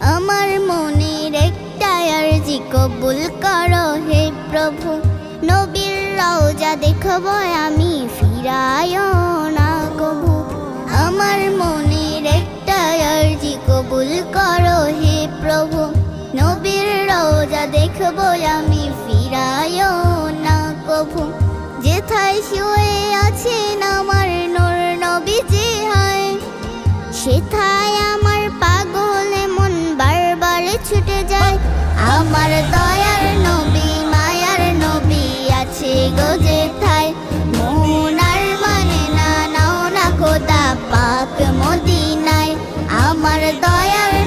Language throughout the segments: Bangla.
আমার মনের একটাই আরজি কবুল করো হে প্রভু। নবীর রওজা দেখব আমি ফিরায় না কবু। আমার মনের একটাই আরজি কবুল করো হে প্রভু। নবীর রওজা দেখব আমি ফিরায় না কবু। যেথায় শুয়ে আছে আমার যেথায়। মন আর মানে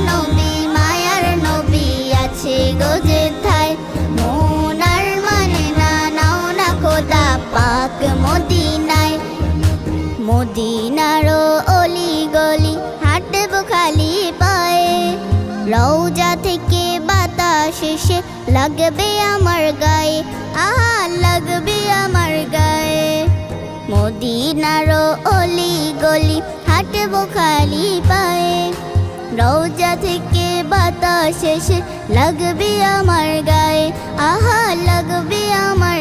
নবী, মায়ার নবী আছে গো যেথায়। মন মানে না, নাও না খোদা, পাক মদিনায়। মদিনারও অলি গলি, হাঁটবো খালি পায়ে। রৌজা এসে লাগবে আমার গায়ে। আহা, লাগবে আমার গায়ে। মদিনারও অলি গলি, হাঁটবো খালি পায়ে। রৌজা থেকে বাতাস এসে, লাগবে আমার গায়ে। আহা, লাগবে আমার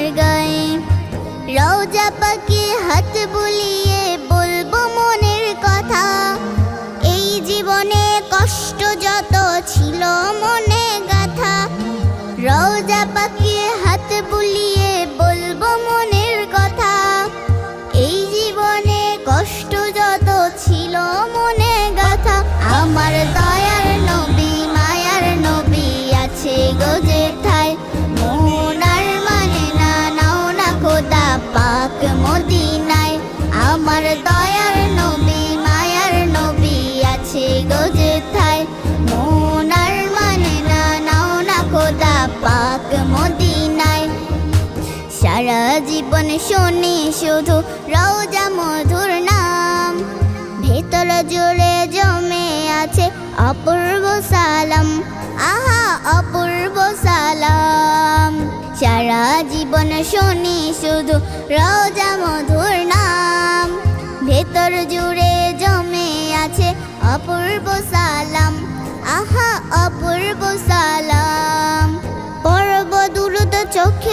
রওজা পাখি হাত বুলিয়ে বলব মনের কথা। এই জীবনে কষ্ট যত ছিল মনে গাথা। আমার দয়ার নবী, মায়ার নবী আছে গো যেথায় মন আর মানে না, নাও না খোদা পাক মদিনায়। আমার দয়ার নবী, মায়ার নবী আছে গো সারা জীবন শুনি শুধু রওজা মধুর নাম। ভেতর জুড়ে জমে আছে অপূর্ব সালাম। আহা, অপূর্ব সালাম। সারা জীবন শুনি শুধু রওজা মধুর নাম। ভেতর জুড়ে জমে আছে অপূর্ব সালাম। আহা, অপূর্ব সালাম। পর্ব দুরুদ চোখের